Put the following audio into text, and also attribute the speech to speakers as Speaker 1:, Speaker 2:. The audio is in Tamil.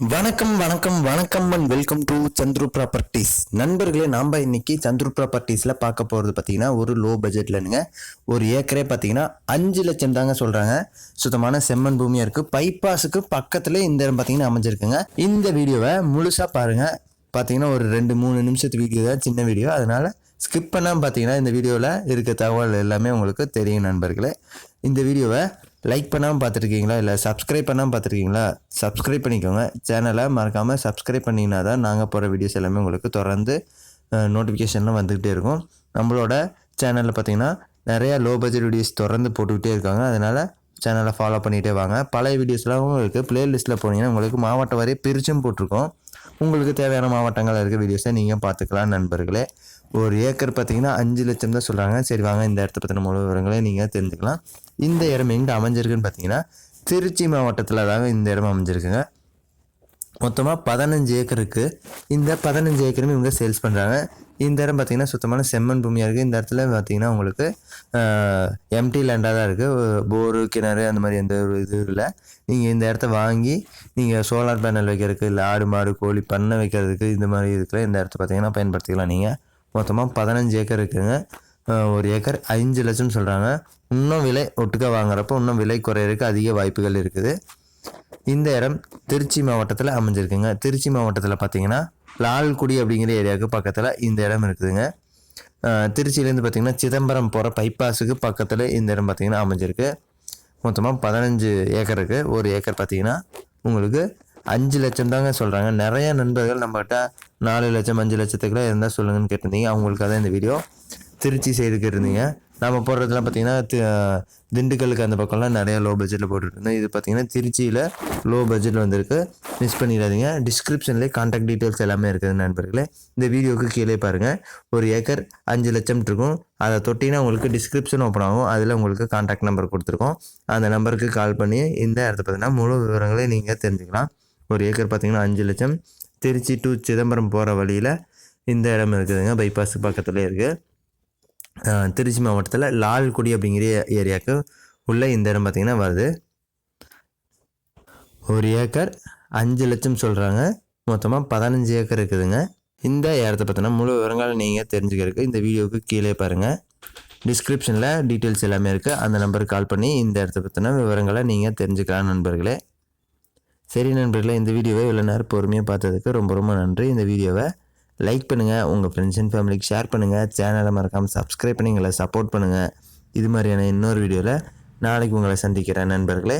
Speaker 1: வணக்கம் வணக்கம் வணக்கம் and welcome to Chandru properties நண்பர்களே நாம் இன்னைக்கு சந்துரு ப்ராப்பர்ட்டிஸில் பார்க்க போகிறது பார்த்தீங்கன்னா ஒரு லோ பட்ஜெட்லனுங்க ஒரு ஏக்கரே பார்த்தீங்கன்னா அஞ்சு லட்சம் தாங்க சொல்கிறாங்க சுத்தமான செம்மண் பூமியாக இருக்குது பைபாஸுக்கு பக்கத்தில் இந்த இடம் பார்த்தீங்கன்னா அமைஞ்சிருக்குங்க. இந்த வீடியோவை முழுசாக பாருங்கள் பார்த்தீங்கன்னா ஒரு ரெண்டு மூணு நிமிஷத்து வீடியோ தான் சின்ன வீடியோ. அதனால் ஸ்கிப் பண்ணாமல் பார்த்தீங்கன்னா இந்த வீடியோவில் இருக்க தகவல் எல்லாமே உங்களுக்கு தெரியும் நண்பர்களே. இந்த வீடியோவை லைக் பண்ணாமல் பார்த்துருக்கீங்களா? இல்லை சப்ஸ்கிரைப் பண்ணாமல் பார்த்துருக்கீங்களா? சப்ஸ்கிரைப் பண்ணிக்கோங்க. சேனலை மறக்காமல் சப்ஸ்கிரைப் பண்ணிங்கன்னா தான் நாங்கள் போகிற வீடியோஸ் எல்லாமே உங்களுக்கு தொடர்ந்து நோட்டிஃபிகேஷன்லாம் வந்துக்கிட்டே இருக்கும். நம்மளோட சேனலில் பார்த்தீங்கன்னா நிறையா லோ பட்ஜெட் வீடியோஸ் தொடர்ந்து போட்டுக்கிட்டே இருக்காங்க. அதனால் சேனலை ஃபாலோ பண்ணிகிட்டே வாங்க. பழைய வீடியோஸ்லாம் உங்களுக்கு ப்ளேலிஸ்ட்டில் போனீங்கன்னா உங்களுக்கு மாவட்டம் வரையும் பிரிச்சும் போட்டிருக்கோம். உங்களுக்கு தேவையான மாவட்டங்களில் இருக்க வீடியோஸை நீங்கள் பார்த்துக்கலாம் நண்பர்களே. ஒரு ஏக்கர் பார்த்தீங்கன்னா அஞ்சு லட்சம் தான் சொல்கிறாங்க சரி வாங்க இந்த இடத்த பற்றின முழு விவரங்களை நீங்கள் தெரிஞ்சுக்கலாம். இந்த இடம் எங்கே அமைஞ்சிருக்குன்னு பார்த்தீங்கன்னா திருச்சி மாவட்டத்தில் தாங்க இந்த இடம் அமைஞ்சிருக்குங்க. மொத்தமாக பதினஞ்சு ஏக்கருக்கு இந்த பதினஞ்சு ஏக்கருமே இவங்க சேல்ஸ் பண்ணுறாங்க இந்த இடம் பார்த்தீங்கன்னா சுத்தமான செம்மண் பூமியாக இருக்குது இந்த இடத்துல பார்த்தீங்கன்னா உங்களுக்கு எம்டி லேண்டாக தான் இருக்குது போரு கிணறு அந்த மாதிரி எந்த ஒரு இது இல்லை. நீங்கள் இந்த இடத்த வாங்கி நீங்கள் சோலார் பேனல் வைக்கிறதுக்கு இல்லை ஆடு மாடு கோழி பண்ணை வைக்கிறதுக்கு இந்த மாதிரி இதுக்குள்ள இந்த இடத்த பார்த்திங்கன்னா பயன்படுத்திக்கலாம் நீங்கள் மொத்தமாக பதினஞ்சு ஏக்கர் இருக்குங்க. ஒரு ஏக்கர் அஞ்சு லட்சம் சொல்கிறாங்க இன்னும் விலை ஒட்டுக்க வாங்குறப்போ இன்னும் விலை குறையிறதுக்கு அதிக வாய்ப்புகள் இருக்குது. இந்த இடம் திருச்சி மாவட்டத்தில் அமைஞ்சிருக்குங்க. திருச்சி மாவட்டத்தில் பார்த்தீங்கன்னா லால்குடி அப்படிங்கிற ஏரியாவுக்கு பக்கத்தில் இந்த இடம் இருக்குதுங்க. திருச்சியிலேருந்து பார்த்தீங்கன்னா சிதம்பரம் போகிற பைபாஸுக்கு பக்கத்தில் இந்த இடம் பார்த்தீங்கன்னா அமைஞ்சிருக்கு. மொத்தமாக பதினஞ்சு ஏக்கருக்கு ஒரு ஏக்கர் பார்த்தீங்கன்னா உங்களுக்கு அஞ்சு லட்சம் தாங்க சொல்கிறாங்க நிறைய நண்பர்கள் நம்மகிட்ட நாலு லட்சம் அஞ்சு லட்சத்துக்குலாம் இருந்தால் சொல்லுங்கன்னு கேட்டிருந்தீங்க. அவங்களுக்காக தான் இந்த வீடியோ திருச்சி சைடுக்கு இருந்தீங்க. நம்ம போடுறதுலாம் பார்த்தீங்கன்னா திண்டுக்கலுக்கு அந்த பக்கம்லாம் நிறையா லோ பட்ஜெட்டில் போட்டுட்டு இருந்தோம் இது பார்த்தீங்கன்னா திருச்சியில் லோ பட்ஜெட்டில் வந்திருக்கு. மிஸ் பண்ணிடாதீங்க. டிஸ்கிரிப்ஷன்லேயே காண்டாக்ட் டீட்டெயில்ஸ் எல்லாமே இருக்குது நண்பர்களே. இந்த வீடியோக்கு கீழே பாருங்கள் ஒரு ஏக்கர் அஞ்சு லட்சம் இருக்கும். அதை தொட்டிங்கன்னா உங்களுக்கு டிஸ்கிரிப்ஷன் ஓப்பன் ஆகும். அதில் உங்களுக்கு காண்டாக்ட் நம்பர் கொடுத்துருக்கோம். அந்த நம்பருக்கு கால் பண்ணி இந்த இடத்த பார்த்தீங்கன்னா முழு விவரங்களையும் நீங்கள் தெரிஞ்சுக்கலாம். ஒரு ஏக்கர் பார்த்தீங்கன்னா அஞ்சு லட்சம். திருச்சி டு சிதம்பரம் போகிற வழியில் இந்த இடம் இருக்குதுங்க. பைபாஸ் பக்கத்துலேயே இருக்குது திருச்சி மாவட்டத்தில் லால்குடி அப்படிங்கிற ஏரியாவுக்கு உள்ள இந்த இடம் பார்த்திங்கன்னா வருது. ஒரு ஏக்கர் அஞ்சு லட்சம் சொல்கிறாங்க மொத்தமாக பதினஞ்சு ஏக்கர் இருக்குதுங்க. இந்த இடத்த பற்றினா முழு விவரங்களை நீங்கள் தெரிஞ்சுக்கிறதுக்கு இந்த வீடியோவுக்கு கீழே பாருங்கள் டிஸ்கிரிப்ஷனில் டீட்டெயில்ஸ் எல்லாமே இருக்குது அந்த நம்பருக்கு கால் பண்ணி இந்த இடத்த பற்றின விவரங்களை நீங்கள் தெரிஞ்சுக்கலாம் நண்பர்களே. சரி நண்பர்களே இந்த வீடியோவை இவ்வளோ நேரம் பொறுமையாக பார்த்ததுக்கு ரொம்ப ரொம்ப நன்றி. இந்த வீடியோவை லைக் பண்ணுங்கள் உங்கள் ஃப்ரெண்ட்ஸ் அண்ட் ஃபேமிலிக்கு ஷேர் பண்ணுங்கள் சேனலை மறக்காமல் சப்ஸ்கிரைப் பண்ணி எங்களை சப்போர்ட் பண்ணுங்கள் இது மாதிரியான இன்னொரு வீடியோவில் நாளைக்கு உங்களை சந்திக்கிறேன் நண்பர்களே.